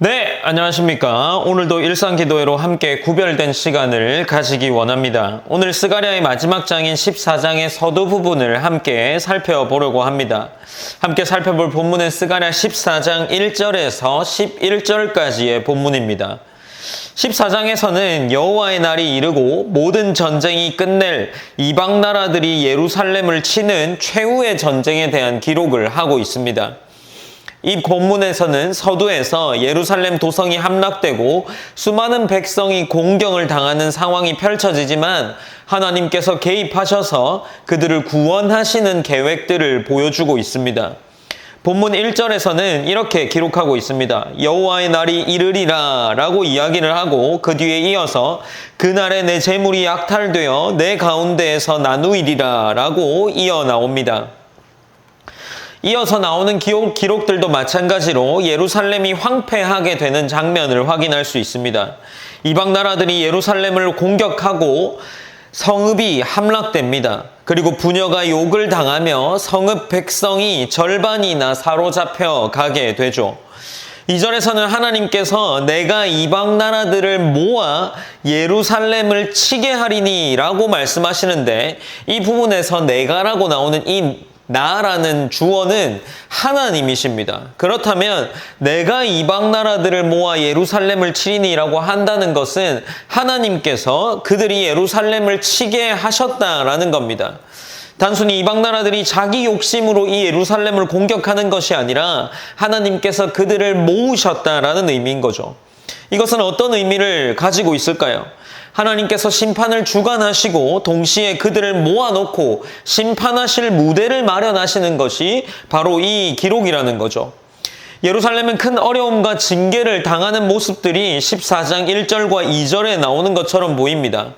네, 안녕하십니까. 오늘도 일상 기도회로 함께 구별된 시간을 가지기 원합니다. 오늘 스가랴의 마지막 장인 14장의 서두 부분을 함께 살펴보려고 합니다. 함께 살펴볼 본문은 스가랴 14장 1절에서 11절까지의 본문입니다. 14장에서는 여호와의 날이 이르고 모든 전쟁이 끝낼 이방 나라들이 예루살렘을 치는 최후의 전쟁에 대한 기록을 하고 있습니다. 이 본문에서는 서두에서 예루살렘 도성이 함락되고 수많은 백성이 공경을 당하는 상황이 펼쳐지지만 하나님께서 개입하셔서 그들을 구원하시는 계획들을 보여주고 있습니다. 본문 1절에서는 이렇게 기록하고 있습니다. 여호와의 날이 이르리라 라고 이야기를 하고 그 뒤에 이어서 그날에 내 재물이 약탈되어 내 가운데에서 나누이리라 라고 이어 나옵니다. 이어서 나오는 기록, 기록 들도 마찬가지로 예루살렘이 황폐하게 되는 장면을 확인할 수 있습니다. 이방 나라들이 예루살렘을 공격하고 성읍이 함락됩니다. 그리고 부녀가 욕을 당하며 성읍 백성이 절반이나 사로잡혀 가게 되죠. 이절에서는 하나님께서 내가 이방 나라들을 모아 예루살렘을 치게 하리니 라고 말씀하시는데 이 부분에서 내가라고 나오는 이 나라는 주어는 하나님이십니다. 그렇다면 내가 이방 나라들을 모아 예루살렘을 치리니라고 한다는 것은 하나님께서 그들이 예루살렘을 치게 하셨다라는 겁니다. 단순히 이방 나라들이 자기 욕심으로 이 예루살렘을 공격하는 것이 아니라 하나님께서 그들을 모으셨다라는 의미인 거죠. 이것은 어떤 의미를 가지고 있을까요? 하나님께서 심판을 주관하시고 동시에 그들을 모아놓고 심판하실 무대를 마련하시는 것이 바로 이 기록이라는 거죠. 예루살렘은 큰 어려움과 징계를 당하는 모습들이 14장 1절과 2절에 나오는 것처럼 보입니다.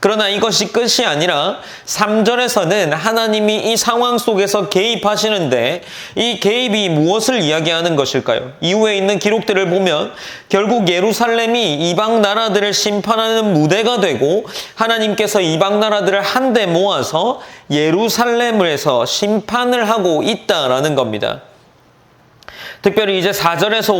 그러나 이것이 끝이 아니라 3절에서는 하나님이 이 상황 속에서 개입하시는데 이 개입이 무엇을 이야기하는 것일까요? 이후에 있는 기록들을 보면 결국 예루살렘이 이방 나라들을 심판하는 무대가 되고 하나님께서 이방 나라들을 한데 모아서 예루살렘에서 심판을 하고 있다라는 겁니다. 특별히 이제 4절에서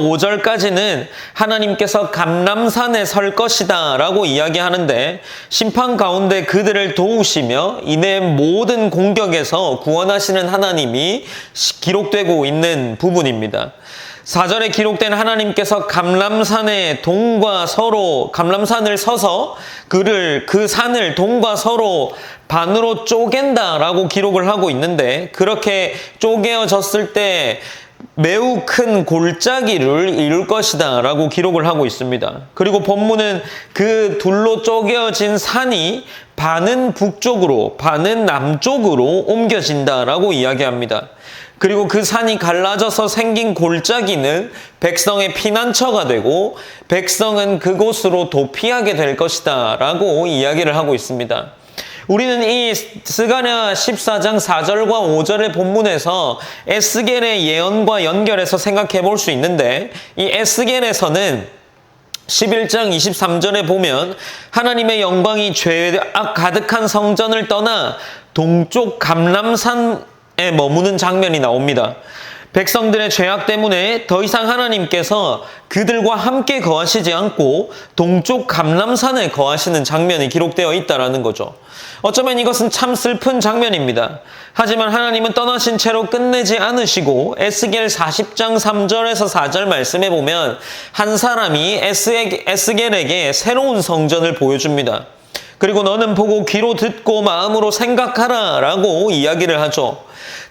5절까지는 하나님께서 감람산에 설 것이다 라고 이야기하는데 심판 가운데 그들을 도우시며 이내 모든 공격에서 구원하시는 하나님이 기록되고 있는 부분입니다. 4절에 기록된 하나님께서 감람산의 동과 서로 감람산을 서서 그를 그 산을 동과 서로 반으로 쪼갠다라고 기록을 하고 있는데 그렇게 쪼개어졌을 때 매우 큰 골짜기를 이룰 것이다 라고 기록을 하고 있습니다. 그리고 본문은 그 둘로 쪼개어진 산이 반은 북쪽으로, 반은 남쪽으로 옮겨진다 라고 이야기합니다. 그리고 그 산이 갈라져서 생긴 골짜기는 백성의 피난처가 되고 백성은 그곳으로 도피하게 될 것이다 라고 이야기를 하고 있습니다. 우리는 이 스가랴 14장 4절과 5절의 본문에서 에스겔의 예언과 연결해서 생각해 볼 수 있는데 이 에스겔에서는 11장 23절에 보면 하나님의 영광이 죄악 가득한 성전을 떠나 동쪽 감람산에 머무는 장면이 나옵니다. 백성들의 죄악 때문에 더 이상 하나님께서 그들과 함께 거하시지 않고 동쪽 감람산에 거하시는 장면이 기록되어 있다라는 거죠. 어쩌면 이것은 참 슬픈 장면입니다. 하지만 하나님은 떠나신 채로 끝내지 않으시고 에스겔 40장 3절에서 4절 말씀해 보면 한 사람이 에스겔에게 새로운 성전을 보여줍니다. 그리고 너는 보고 귀로 듣고 마음으로 생각하라 라고 이야기를 하죠.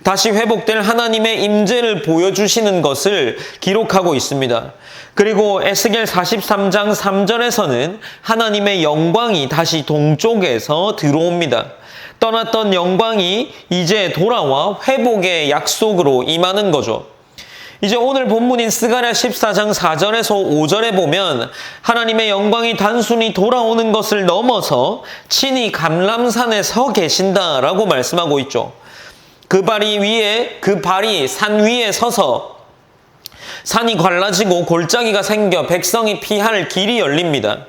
다시 회복될 하나님의 임재를 보여주시는 것을 기록하고 있습니다. 그리고 에스겔 43장 3절에서는 하나님의 영광이 다시 동쪽에서 들어옵니다. 떠났던 영광이 이제 돌아와 회복의 약속으로 임하는 거죠. 이제 오늘 본문인 스가랴 14장 4절에서 5절에 보면 하나님의 영광이 단순히 돌아오는 것을 넘어서 친히 감람산에 서 계신다라고 말씀하고 있죠. 그 발이 위에 그 발이 산 위에 서서 산이 갈라지고 골짜기가 생겨 백성이 피할 길이 열립니다.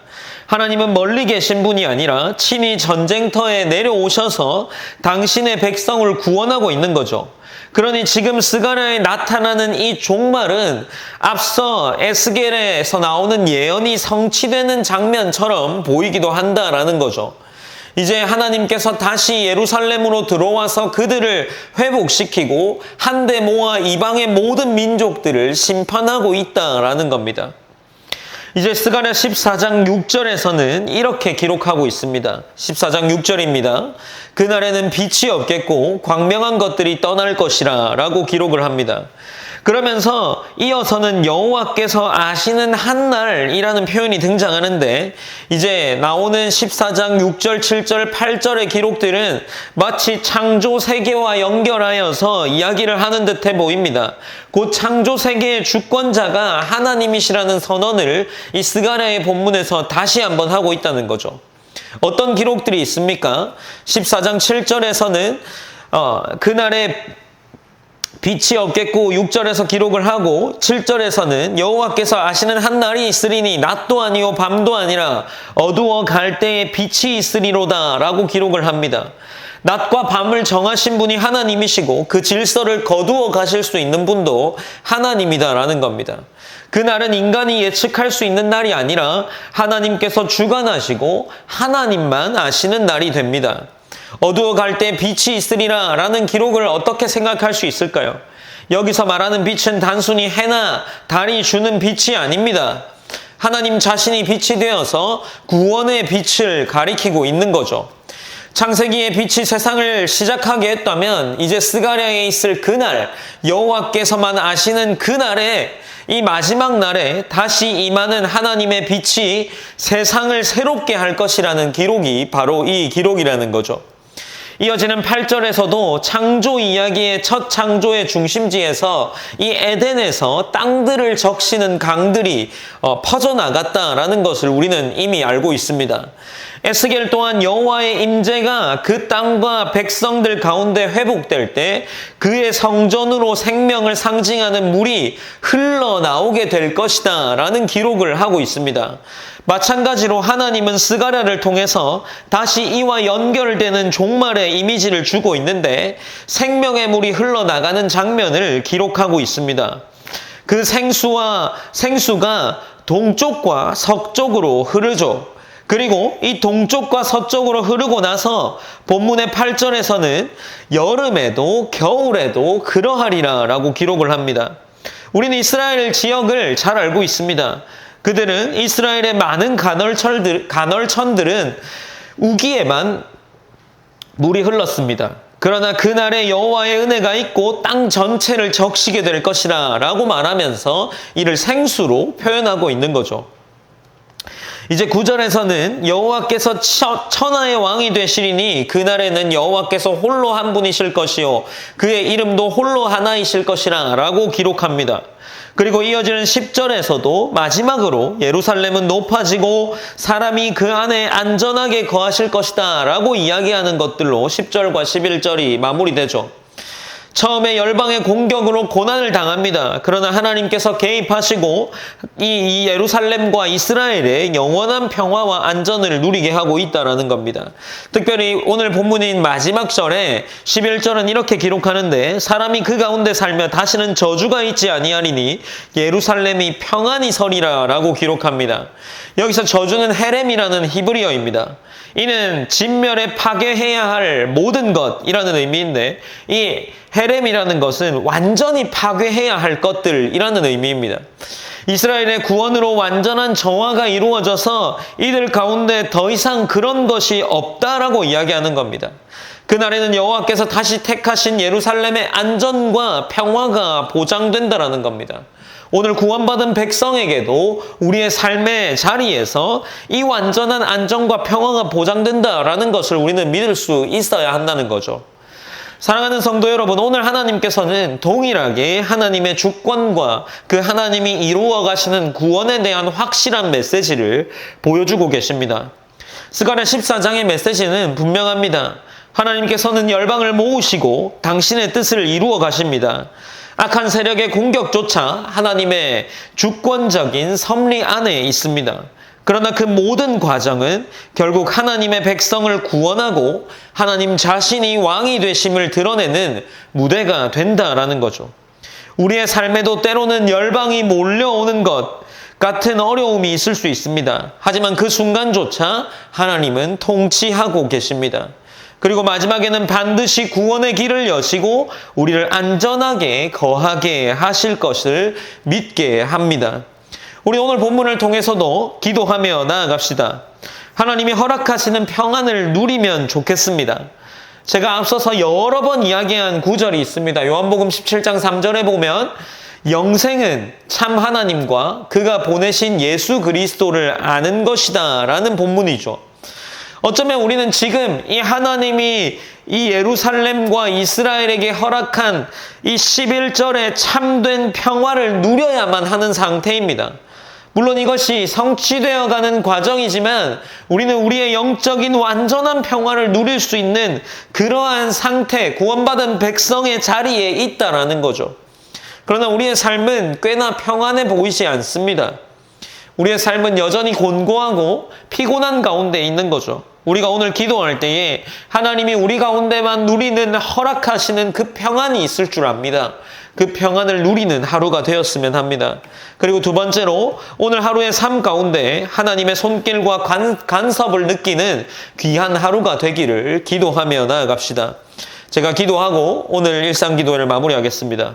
하나님은 멀리 계신 분이 아니라 친히 전쟁터에 내려오셔서 당신의 백성을 구원하고 있는 거죠. 그러니 지금 스가랴에 나타나는 이 종말은 앞서 에스겔에서 나오는 예언이 성취되는 장면처럼 보이기도 한다라는 거죠. 이제 하나님께서 다시 예루살렘으로 들어와서 그들을 회복시키고 한데 모아 이방의 모든 민족들을 심판하고 있다라는 겁니다. 이제 스가랴 14장 6절에서는 이렇게 기록하고 있습니다. 14장 6절입니다. 그날에는 빛이 없겠고 광명한 것들이 떠날 것이라 라고 기록을 합니다. 그러면서 이어서는 여호와께서 아시는 한날이라는 표현이 등장하는데 이제 나오는 14장 6절, 7절, 8절의 기록들은 마치 창조 세계와 연결하여서 이야기를 하는 듯해 보입니다. 곧 창조 세계의 주권자가 하나님이시라는 선언을 이 스가랴의 본문에서 다시 한번 하고 있다는 거죠. 어떤 기록들이 있습니까? 14장 7절에서는 어, 그날의 빛이 없겠고 6절에서 기록을 하고 7절에서는 여호와께서 아시는 한 날이 있으리니 낮도 아니요 밤도 아니라 어두워 갈 때에 빛이 있으리로다라고 기록을 합니다. 낮과 밤을 정하신 분이 하나님이시고 그 질서를 거두어 가실 수 있는 분도 하나님이다라는 겁니다. 그날은 인간이 예측할 수 있는 날이 아니라 하나님께서 주관하시고 하나님만 아시는 날이 됩니다. 어두워 갈 때 빛이 있으리라 라는 기록을 어떻게 생각할 수 있을까요? 여기서 말하는 빛은 단순히 해나 달이 주는 빛이 아닙니다. 하나님 자신이 빛이 되어서 구원의 빛을 가리키고 있는 거죠. 창세기의 빛이 세상을 시작하게 했다면 이제 스가랴에 있을 그날 여호와께서만 아시는 그날에 이 마지막 날에 다시 임하는 하나님의 빛이 세상을 새롭게 할 것이라는 기록이 바로 이 기록이라는 거죠. 이어지는 8절에서도 창조 이야기의 첫 창조의 중심지에서 이 에덴에서 땅들을 적시는 강들이 어, 퍼져나갔다라는 것을 우리는 이미 알고 있습니다. 에스겔 또한 여호와의 임재가 그 땅과 백성들 가운데 회복될 때 그의 성전으로 생명을 상징하는 물이 흘러나오게 될 것이다라는 기록을 하고 있습니다. 마찬가지로 하나님은 스가랴를 통해서 다시 이와 연결되는 종말의 이미지를 주고 있는데 생명의 물이 흘러나가는 장면을 기록하고 있습니다. 그 생수와 생수가 동쪽과 서쪽으로 흐르죠. 그리고 이 동쪽과 서쪽으로 흐르고 나서 본문의 8절에서는 여름에도 겨울에도 그러하리라 라고 기록을 합니다. 우리는 이스라엘 지역을 잘 알고 있습니다. 그들은 이스라엘의 많은 간헐천들, 간헐천들은 우기에만 물이 흘렀습니다. 그러나 그날에 여호와의 은혜가 있고 땅 전체를 적시게 될 것이라 라고 말하면서 이를 생수로 표현하고 있는 거죠. 이제 구절에서는 여호와께서 천하의 왕이 되시리니 그날에는 여호와께서 홀로 한 분이실 것이요 그의 이름도 홀로 하나이실 것이라 라고 기록합니다. 그리고 이어지는 10절에서도 마지막으로 예루살렘은 높아지고 사람이 그 안에 안전하게 거하실 것이다 라고 이야기하는 것들로 10절과 11절이 마무리되죠. 처음에 열방의 공격으로 고난을 당합니다. 그러나 하나님께서 개입하시고 이, 이, 예루살렘과 이스라엘의 영원한 평화와 안전을 누리게 하고 있다라는 겁니다. 특별히 오늘 본문인 마지막 절에 11절은 이렇게 기록하는데 사람이 그 가운데 살며 다시는 저주가 있지 아니하리니 예루살렘이 평안히 서리라라고 기록합니다. 여기서 저주는 헤렘이라는 히브리어입니다. 이는 진멸에 파괴해야 할 모든 것이라는 의미인데 이 헤렘이라는 것은 완전히 파괴해야 할 것들이라는 의미입니다. 이스라엘의 구원으로 완전한 정화가 이루어져서 이들 가운데 더 이상 그런 것이 없다라고 이야기하는 겁니다. 그날에는 여호와께서 다시 택하신 예루살렘의 안전과 평화가 보장된다라는 겁니다. 오늘 구원받은 백성에게도 우리의 삶의 자리에서 이 완전한 안정과 평화가 보장된다라는 것을 우리는 믿을 수 있어야 한다는 거죠. 사랑하는 성도 여러분, 오늘 하나님께서는 동일하게 하나님의 주권과 그 하나님이 이루어 가시는 구원에 대한 확실한 메시지를 보여주고 계십니다. 스가랴 14장의 메시지는 분명합니다. 하나님께서는 열방을 모으시고 당신의 뜻을 이루어 가십니다. 악한 세력의 공격조차 하나님의 주권적인 섭리 안에 있습니다. 그러나 그 모든 과정은 결국 하나님의 백성을 구원하고 하나님 자신이 왕이 되심을 드러내는 무대가 된다라는 거죠. 우리의 삶에도 때로는 열방이 몰려오는 것 같은 어려움이 있을 수 있습니다. 하지만 그 순간조차 하나님은 통치하고 계십니다. 그리고 마지막에는 반드시 구원의 길을 여시고 우리를 안전하게 거하게 하실 것을 믿게 합니다. 우리 오늘 본문을 통해서도 기도하며 나아갑시다. 하나님이 허락하시는 평안을 누리면 좋겠습니다. 제가 앞서서 여러 번 이야기한 구절이 있습니다. 요한복음 17장 3절에 보면 영생은 참 하나님과 그가 보내신 예수 그리스도를 아는 것이다 라는 본문이죠. 어쩌면 우리는 지금 이 하나님이 이 예루살렘과 이스라엘에게 허락한 이 11절의 참된 평화를 누려야만 하는 상태입니다. 물론 이것이 성취되어 가는 과정이지만 우리는 우리의 영적인 완전한 평화를 누릴 수 있는 그러한 상태, 구원받은 백성의 자리에 있다라는 거죠. 그러나 우리의 삶은 꽤나 평안해 보이지 않습니다. 우리의 삶은 여전히 곤고하고 피곤한 가운데 있는 거죠. 우리가 오늘 기도할 때에 하나님이 우리 가운데만 누리는 허락하시는 그 평안이 있을 줄 압니다. 그 평안을 누리는 하루가 되었으면 합니다. 그리고 두 번째로 오늘 하루의 삶 가운데 하나님의 손길과 간, 간섭을 느끼는 귀한 하루가 되기를 기도하며 나아갑시다. 제가 기도하고 오늘 일상 기도를 마무리하겠습니다.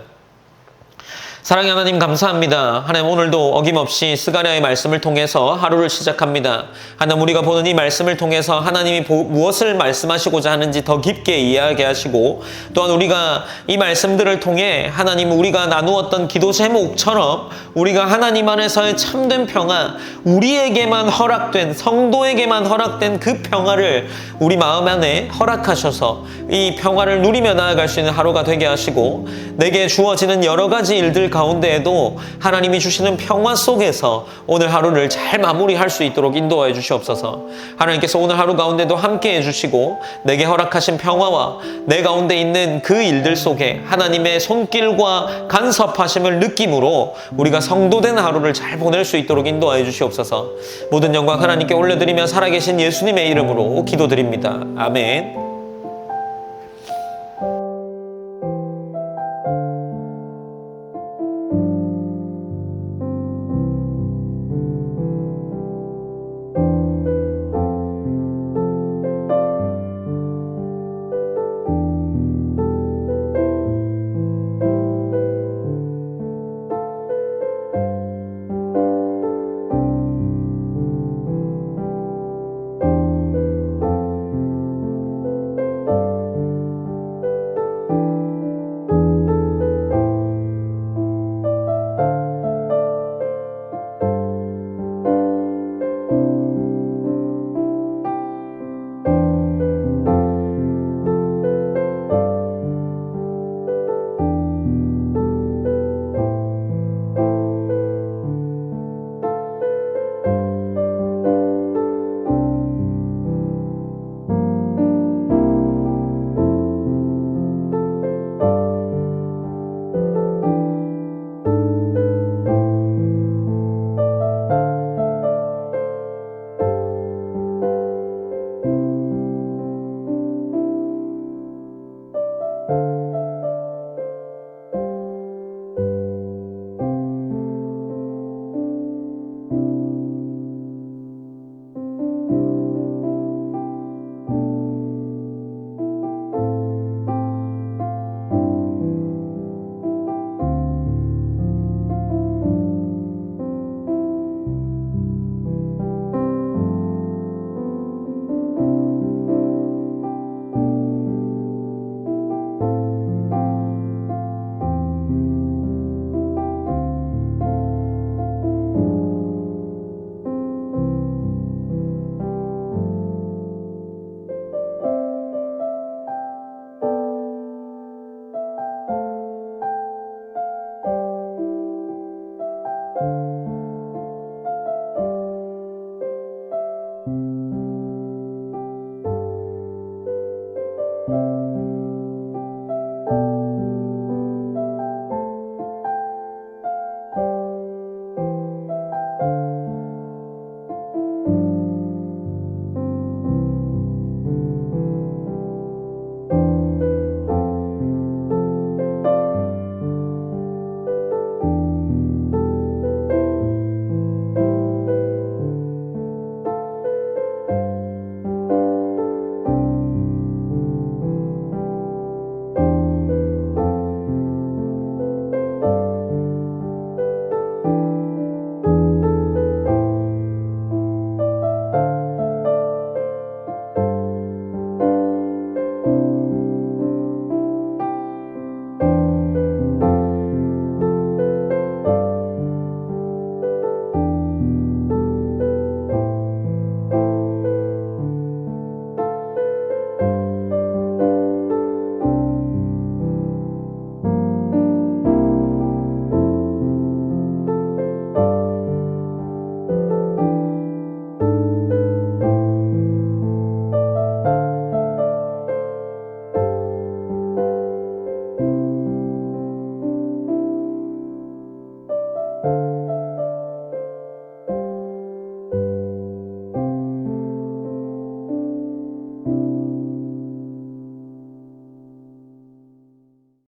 사랑의 하나님 감사합니다. 하나님 오늘도 어김없이 스가랴의 말씀을 통해서 하루를 시작합니다. 하나님 우리가 보는 이 말씀을 통해서 하나님이 보, 무엇을 말씀하시고자 하는지 더 깊게 이해하게 하시고 또한 우리가 이 말씀들을 통해 하나님 우리가 나누었던 기도 제목처럼 우리가 하나님 안에서의 참된 평화 우리에게만 허락된 성도에게만 허락된 그 평화를 우리 마음 안에 허락하셔서 이 평화를 누리며 나아갈 수 있는 하루가 되게 하시고 내게 주어지는 여러 가지 일들 가운데에도 하나님이 주시는 평화 속에서 오늘 하루를 잘 마무리할 수 있도록 인도하여 주시옵소서. 하나님께서 오늘 하루 가운데도 함께 해주시고 내게 허락하신 평화와 내 가운데 있는 그 일들 속에 하나님의 손길과 간섭하심을 느낌으로 우리가 성도된 하루를 잘 보낼 수 있도록 인도하여 주시옵소서. 모든 영광 하나님께 올려드리며 살아계신 예수님의 이름으로 기도드립니다. 아멘.